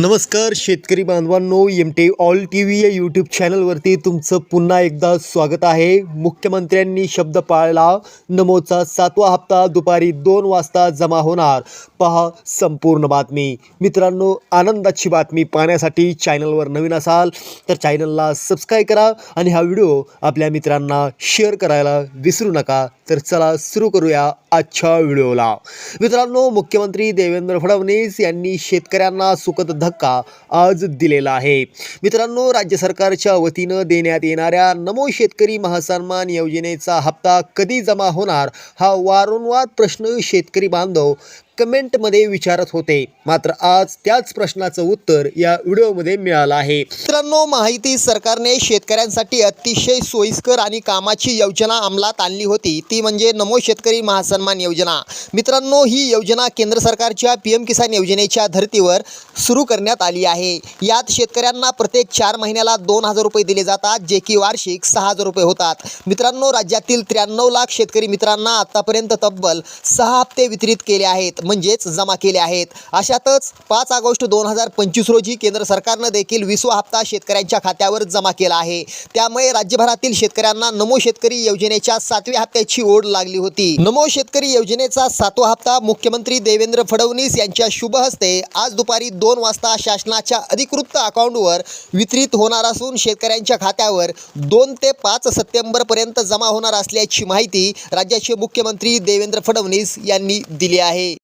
नमस्कार शेतकरी बांधवांनो M T all T V या यूट्यूब चॅनलवरती तुमचं पुन्हा एकदा स्वागत आहे. मुख्यमंत्र्यांनी शब्द पाळला नमोचा सातवा हप्ता दुपारी दोन वाजता जमा होणार. पहा संपूर्ण बातमी. मित्रांनो आनंदाची बातमी पाहण्यासाठी चॅनलवर नवीन असाल तर चॅनलला सबस्क्राईब करा आणि हा व्हिडिओ आपल्या मित्रांना शेअर करायला विसरू नका. तर चला सुरू करूया आजच्या व्हिडिओला. मित्रांनो मुख्यमंत्री देवेंद्र फडणवीस यांनी शेतकऱ्यांना सुखद धक्का आज दिलेला आहे. मित्रांनो राज्य सरकारच्या वतीनं देण्यात येणाऱ्या नमो शेतकरी महासन्मान योजनेचा हप्ता कधी जमा होणार? हा वारंवार प्रश्न शेतकरी बांधव कमेंटमध्ये विचारत होते. मात्र आज त्याच प्रश्नाचं उत्तर या व्हिडिओमध्ये मिळालं आहे. मित्रांनो माहिती सरकारने शेतकऱ्यांसाठी अतिशय सोयीस्कर आणि कामाची योजना अंमलात आणली होती. ती म्हणजे नमो शेतकरी महासन्मान योजना. मित्रांनो ही योजना केंद्र सरकारच्या पी एम किसान योजनेच्या धर्तीवर सुरू करण्यात आली आहे. यात शेतकऱ्यांना प्रत्येक चार महिन्याला दोन हजार रुपये दिले जातात जे की वार्षिक सहा हजार रुपये होतात. मित्रांनो राज्यातील त्र्याण्णव लाख शेतकरी मित्रांना आतापर्यंत तब्बल सहा हप्ते वितरित केले आहेत. म्हणजेच जमा केले आहेत. अशातच पाच ऑगस्ट दोन हजार पंचवीस रोजी केंद्र सरकारनं देखील विसवा हप्ता शेतकऱ्यांच्या खात्यावर जमा केला आहे. त्यामुळे राज्यभरातील शेतकऱ्यांना नमो शेतकरी योजनेच्या सातव्या हप्त्याची ओढ लागली होती. नमो शेतकरी योजनेचा सातवा हप्ता मुख्यमंत्री देवेंद्र फडणवीस यांच्या शुभ हस्ते आज दुपारी दोन वाजता शासनाच्या अधिकृत अकाउंटवर वितरित होणार असून शेतकऱ्यांच्या खात्यावर दोन ते पाच सप्टेंबरपर्यंत जमा होणार असल्याची माहिती राज्याचे मुख्यमंत्री देवेंद्र फडणवीस यांनी दिली आहे.